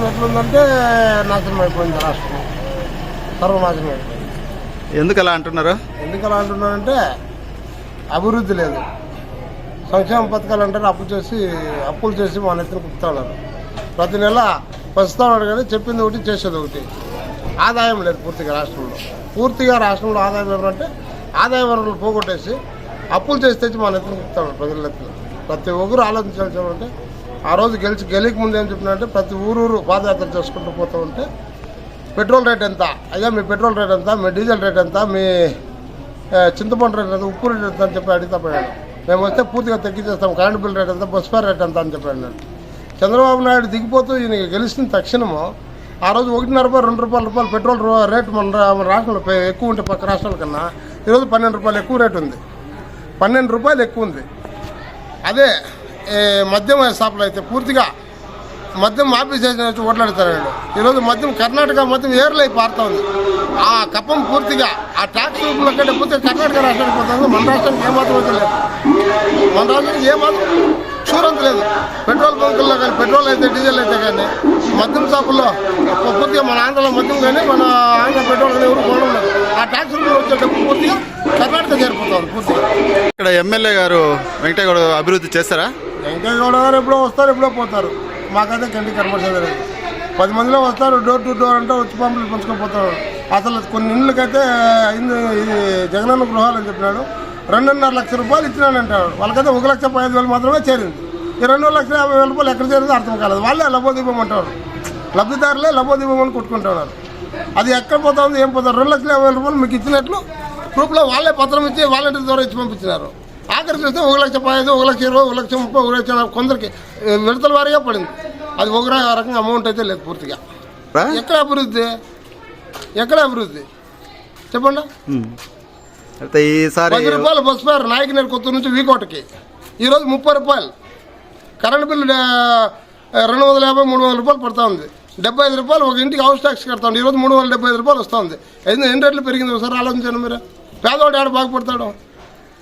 రాష్ట్రం ఎట్లుందంటే నాశనం అయిపోయింది రాష్ట్రం. సర్వనాశనం అయిపోయింది. ఎందుకు అలా అంటున్నారు? ఎందుకు అలా అంటున్నానంటే అభివృద్ధి లేదు. సంక్షేమ పథకాలు అంటారు అప్పు చేసి అప్పులు చేసి మా నెత్తిన కుప్తా ఉన్నారు ప్రతి నెల పస్తుతా ఉన్నాడు కానీ చెప్పింది ఒకటి చేసేది ఒకటి. ఆదాయం లేదు పూర్తిగా రాష్ట్రంలో. పూర్తిగా రాష్ట్రంలో ఆదాయం ఎవరంటే ఆదాయ వనరులు పోగొట్టేసి అప్పులు చేసి తెచ్చి మా నెత్తిన కుప్తా ఉన్నారు ప్రజల నెత్తిన ప్రతి ఒక్కరు ఆలోచించాల్సి అంటే ఆ రోజు గెలిచి గెలిక ముందు ఏం చెప్పినారంటే ప్రతి ఊరూరు పాదయాత్ర చేసుకుంటూ పోతూ ఉంటే పెట్రోల్ రేట్ ఎంత? అయ్యా మీ పెట్రోల్ రేట్ ఎంత? మీ డీజిల్ రేట్ ఎంత? మీ చింతపండు రేట్ ఎంత? ఉప్పు రేట్ ఎంత? అని చెప్పి అడిగితే పోయాడు మేము వస్తే పూర్తిగా తగ్గించేస్తాం కరెంట్ బిల్ రేట్ ఎంత? బస్ ఫేర్ రేట్ ఎంత? అని చెప్పాడు నేను చంద్రబాబు నాయుడు దిగిపోతూ ఈయన గెలిచిన తక్షణము ఆ రోజు ఒకటిన్నర రూపాయలు రెండు రూపాయల రూపాయలు పెట్రోల్ రేటు మన మన రాష్ట్రంలో ఎక్కువ ఉంటే పక్క రాష్ట్రాల కన్నా ఈరోజు పన్నెండు రూపాయలు ఎక్కువ రేటు ఉంది. పన్నెండు రూపాయలు ఎక్కువ ఉంది. అదే మద్యం షాపులు అయితే పూర్తిగా మద్యం మాఫీ చేసిన ఓట్లాడతారు వీళ్ళు. ఈరోజు మద్యం కర్ణాటక మద్యం ఏర్లై పారుతా ఉంది ఆ కప్పం పూర్తిగా ఆ ట్యాక్స్ రూపంలో కంటే పోతే కర్ణాటక రాష్ట్రానికి పోతుంది. మన రాష్ట్రానికి ఏమాత్రం అయితే మన రాష్ట్రానికి ఏమాత్రం షూరంత లేదు. పెట్రోల్ బంకుల్లో కానీ పెట్రోల్ అయితే డీజిల్ అయితే కానీ మద్యం షాపుల్లో పూర్తిగా మన ఆంధ్రలో మద్యం కానీ మన ఆంధ్ర పెట్రోల్ కానీ ఎవరు కొనడం లేదు. ఆ ట్యాక్స్ రూపంలో వచ్చే డబ్బు పూర్తిగా కర్ణాటక చేరిపోతుంది పూర్తిగా. ఇక్కడ ఎమ్మెల్యే గారు వెంకటగౌడ అభివృద్ధి చేస్తారా? వెంకయ్య గౌడ గారు ఎప్పుడో వస్తారు ఎప్పుడో పోతారు. మాకైతే కంటి లేదు. పది మందిలో వస్తారు డోర్ టు డోర్ అంటే వచ్చి పంపులు పంచుకొని పోతారు. అసలు కొన్ని ఇళ్ళకైతే జగనన్న గృహాలు అని చెప్పినాడు. రెండున్నర లక్షల రూపాయలు ఇచ్చినాడంటాడు. వాళ్ళకైతే ఒక లక్ష పదిహేను వేలు మాత్రమే చేరింది. ఈ రెండు లక్షల యాభై వేల రూపాయలు ఎక్కడ చేరిందో అర్థం కాలేదు. వాళ్ళే లబోదీపం అంటారు లబ్ధిదారులే లబోదీపం అని కొట్టుకుంటున్నారు. అది ఎక్కడ పోతా ఉంది ఏం పోతారు రెండు లక్షల యాభై వేల రూపాయలు మీకు ఇచ్చినట్లు ప్రూఫ్లో వాళ్ళే పత్రం ఇచ్చి వాలంటీర్ ద్వారా ఇచ్చి పంపించినారు. ఆఖరి చూస్తే ఒక లక్ష పదహైదు ఒక లక్ష ఇరవై ఒక లక్ష ముప్పై ఒక లక్ష కొందరికి విడతల వారీగా పడింది. అది ఒక రకంగా అమౌంట్ అయితే లేదు పూర్తిగా? ఎక్కడ అభివృద్ధి? ఎక్కడ అభివృద్ధి? చెప్పండి. అయితే ఈసారి పది రూపాయలు బస్ ఫేర్ నాయకనేరు కొత్తూరు నుంచి వీకోటకి. ఈరోజు ముప్పై రూపాయలు. కరెంట్ బిల్లు రెండు వందల యాభై మూడు వందల రూపాయలు పడుతూ ఉంది. డెబ్బై ఐదు రూపాయలు ఒక ఇంటికి హౌస్ ట్యాక్స్ కడతా ఈరోజు మూడు వందల డెబ్బై ఐదు రూపాయలు వస్తూ ఉంది. ఎన్ని రేట్లు పెరిగింది ఒకసారి ఆలోచించండి మీరు. పేదవాడు ఆడ బాగుపడతాడు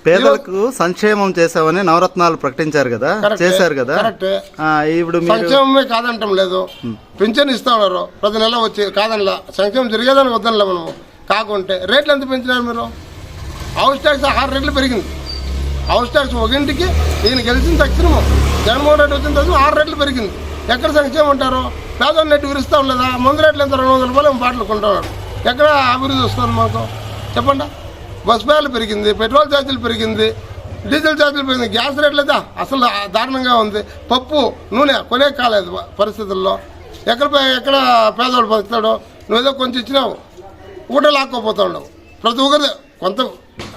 పేదలకు సంక్షేమం చేసామని నవరత్నాలు ప్రకటించారు కదా? చేశారు కదా? ఇప్పుడు సంక్షేమమే కాదంటం లేదు. పింఛన్ ఇస్తా ఉన్నారు. ప్రతి నెల వచ్చి కాదనలా. సంక్షేమం జరిగేదానికి వద్దనలే మనము కాకుంటే. రేట్లు ఎంత పెంచినారు మీరు? హౌస్ ట్యాక్స్ ఆరు రెట్లు పెరిగింది హౌస్ ట్యాక్స్ ఒక ఇంటికి గెలిచిన తక్షణము జగన్మోహన్ రెడ్డి వచ్చిన తర్వాత ఆరు రెట్లు పెరిగింది. ఎక్కడ సంక్షేమం ఉంటారు పేదవాళ్ళు నెట్టు విరుస్తాం లేదా మందు రేట్లు ఎంత? రెండు వందల రూపాయలు బాటలు కొంటున్నారు ఎక్కడ అభివృద్ధి వస్తుంది మాకు? చెప్పండి. బస్ బ్యాలు పెరిగింది పెట్రోల్ ఛార్జీలు పెరిగింది డీజిల్ ఛార్జీలు పెరిగింది. గ్యాస్ రేట్లు అయితే అసలు దారుణంగా ఉంది. పప్పు నూనె కొనే కాలేదు పరిస్థితుల్లో. ఎక్కడ ఎక్కడ పేదవాడు బతుకుతాడో? నువ్వేదో కొంచెం ఇచ్చినావు. ఊట లాక్కోపోతా ఉండవు. ప్రతి ఒక్కరి కొంత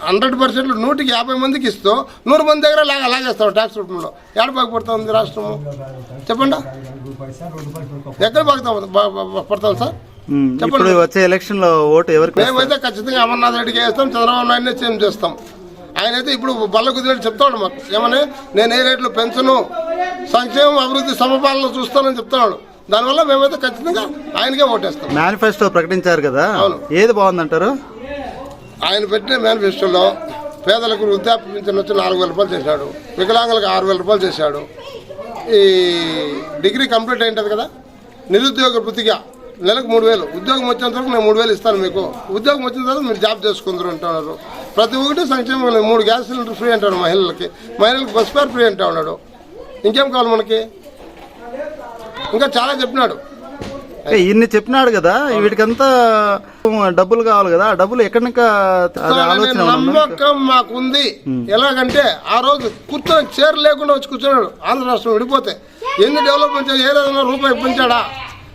హండ్రెడ్ పర్సెంట్ నూటికి యాభై మందికి ఇస్తూ నూరు మంది దగ్గర లాగా లాగేస్తావు ట్యాక్స్ రూపంలో. ఏడ బాగుపడుతుంది రాష్ట్రము? చెప్పండి? ఎక్కడ బాగుతా పడతాం సార్? ఉమ్, ఇప్పుడు వచ్చే ఎలక్షన్లో ఓటు ఎవరికి? మేమైతే ఖచ్చితంగా అమర్నాథ్ రెడ్డికి వేస్తాం చంద్రబాబు నాయుడునే సీఎం చేస్తాం. ఆయన అయితే ఇప్పుడు బల్ల కుదిరేట్టు చెప్తాడు మాకు. ఏమని? నేను ఏ రేట్లు పెంచను? సంక్షేమం అభివృద్ధి సమపాలన చూస్తానని చెప్తున్నాడు దానివల్ల మేమైతే ఖచ్చితంగా ఆయనకే ఓటేస్తాం. మేనిఫెస్టో ప్రకటించారు కదా. అవును. ఏది బాగుందంటారు? ఆయన పెట్టిన మేనిఫెస్టోలో పేదలకు వృద్ధాప్య పింఛన్ వచ్చి నాలుగు వేల రూపాయలు చేశాడు. వికలాంగులకు ఆరు వేల రూపాయలు చేశాడు. ఈ డిగ్రీ కంప్లీట్ అయింటది కదా? నిరుద్యోగ వృత్తిగా నెలకు మూడు వేలు. ఉద్యోగం వచ్చేంత వరకు నేను మూడు వేలు ఇస్తాను మీకు. ఉద్యోగం వచ్చిన తర్వాత మీరు జాబ్ చేసుకుందరు అంటున్నారు. ప్రతి ఒక్కటి సంక్షేమ మూడు గ్యాస్ సిలిండర్ ఫ్రీ అంటాడు మహిళలకి. మహిళలకు బస్ ఫేర్ ఫ్రీ అంటా ఉన్నాడు. ఇంకేం కావాలి మనకి? ఇంకా చాలా చెప్పినాడు. ఇన్ని చెప్పినాడు కదా వీటికంతా డబ్బులు కావాలి కదా ఆ డబ్బులు ఎక్కడికా? నమ్మకం మాకుంది. ఎలాగంటే ఆ రోజు కూర్చొని చీర లేకుండా వచ్చి కూర్చున్నాడు. ఆంధ్ర రాష్ట్రం విడిపోతే ఎన్ని డెవలప్మెంట్ చేయాలి? ఏ రోజున రూపాయి పెంచాడా?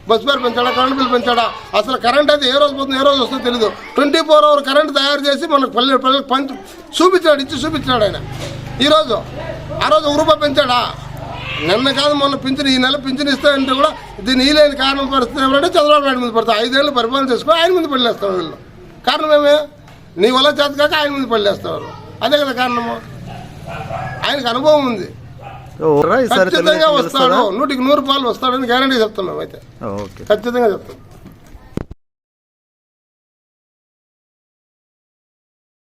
బస్ ఫేర్ పెంచాడా? కరెంట్ బిల్ పెంచాడా? అసలు కరెంట్ అయితే ఏ రోజు పోతుంది ఏ రోజు వస్తుందో తెలియదు ట్వంటీ ఫోర్ అవర్ కరెంట్ తయారు చేసి మనకు పల్లె పల్లెలకు పంచి చూపించాడు ఇచ్చి చూపించాడు ఆయన. ఈరోజు ఆ రోజు ఒక రూపాయి పెంచాడా? నిన్న కాదు మొన్న పింఛన్ ఈ నెల పింఛన్ ఇస్తాయంటే కూడా దీన్ని ఈలేని కారణం పరిస్థితి ఏమంటే చంద్రబాబు నాయుడు మీద పడతాయి ఐదేళ్ళు పరిపాలన చేసుకుని ఆయన మీద పడలేస్తాం వీళ్ళు. కారణం ఏమే? నీ వల్ల చేత కాక ఆయన మీద పడలేస్తారు అదే కదా కారణము. ఆయనకు అనుభవం ఉంది. ఖచ్చితంగా వస్తాడు? నూటికి నూరు రూపాయలు వస్తాడని గ్యారంటీ చెప్తాం మేమైతే ఓకే. ఖచ్చితంగా చెప్తాం